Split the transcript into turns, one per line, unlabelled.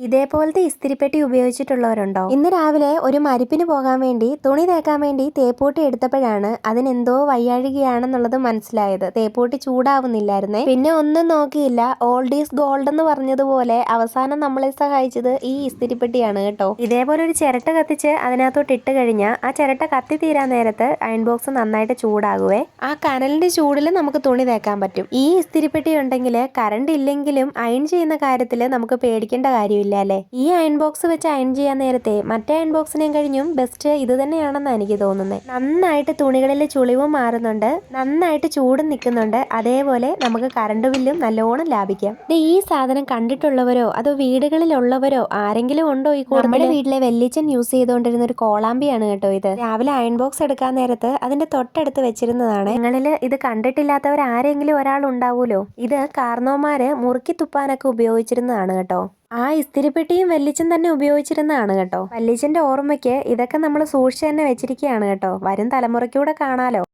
ഇതേപോലത്തെ ഇസ്തിരിപ്പെട്ടി ഉപയോഗിച്ചിട്ടുള്ളവരുണ്ടോ? ഇന്ന് രാവിലെ ഒരു മരിപ്പിന് പോകാൻ വേണ്ടി തുണി തേക്കാൻ വേണ്ടി തേപ്പൂട്ടി എടുത്തപ്പോഴാണ് അതിനെന്തോ വയ്യാഴികയാണെന്നുള്ളത് മനസ്സിലായത്. തേപ്പൂട്ടി ചൂടാവുന്നില്ലായിരുന്നേ. പിന്നെ ഒന്നും നോക്കിയില്ല. ഓൾഡ് ഈസ് ഗോൾഡ് എന്ന് പറഞ്ഞതുപോലെ അവസാനം നമ്മളെ സഹായിച്ചത് ഈ ഇസ്തിരിപ്പെട്ടിയാണ് കേട്ടോ. ഇതേപോലെ ഒരു ചിരട്ട കത്തിച്ച് അതിനകത്തോട്ട് ഇട്ട് കഴിഞ്ഞാൽ ആ ചിരട്ട കത്തി തീരാൻ നേരത്ത് അയൺ ബോക്സ് നന്നായിട്ട് ചൂടാകുവേ. ആ കനലിന്റെ ചൂടിൽ നമുക്ക് തുണി തേക്കാൻ പറ്റും. ഈ ഇസ്തിരിപ്പെട്ടി ഉണ്ടെങ്കിൽ കറണ്ട് ഇല്ലെങ്കിലും അയൺ ചെയ്യുന്ന കാര്യത്തിൽ നമുക്ക് പേടിക്കേണ്ട കാര്യമില്ല. അല്ലേ? ഈ അയൺ ബോക്സ് വെച്ച് അയൺ ചെയ്യാൻ നേരത്തെ മറ്റേ അയൺ ബോക്സിനെയും കഴിഞ്ഞും ബെസ്റ്റ് ഇത് തന്നെയാണെന്നാണ് എനിക്ക് തോന്നുന്നത് നന്നായിട്ട് തുണികളിൽ ചുളിവും മാറുന്നുണ്ട് നന്നായിട്ട് ചൂട് നിൽക്കുന്നുണ്ട്. അതേപോലെ നമുക്ക് കറണ്ട് ബില്ലും നല്ലോണം ലാഭിക്കാം. ഈ സാധനം കണ്ടിട്ടുള്ളവരോ അതോ വീടുകളിലുള്ളവരോ ആരെങ്കിലും ഉണ്ടോ ഈ നമ്മുടെ വീട്ടിലെ വെല്ലിച്ചൻ യൂസ് ചെയ്തുകൊണ്ടിരുന്ന ഒരു കോളാമ്പിയാണ് കേട്ടോ ഇത്. രാവിലെ അയൺ ബോക്സ് എടുക്കാൻ നേരത്ത് അതിന്റെ തൊട്ടടുത്ത് വെച്ചിരുന്നതാണ്. നിങ്ങളിൽ ഇത് കണ്ടിട്ടില്ലാത്തവർ ആരെങ്കിലും ഒരാൾ ഉണ്ടാവൂലോ ഇത് കാർന്നോമാര് മുറുക്കി തുപ്പാനൊക്കെ ഉപയോഗിച്ചിരുന്നതാണ് കേട്ടോ. ആ ഇസ്തിരിപ്പെട്ടിയും വല്ലിച്ചൻ തന്നെ ഉപയോഗിച്ചിരുന്നതാണ് കേട്ടോ. വല്ലിച്ചന്റെ ഓർമ്മയ്ക്ക് ഇതൊക്കെ നമ്മൾ സൂക്ഷിച്ച് തന്നെ വെച്ചിരിക്കുകയാണ് കേട്ടോ. വരും തലമുറയ്ക്കൂടെ കാണാലോ.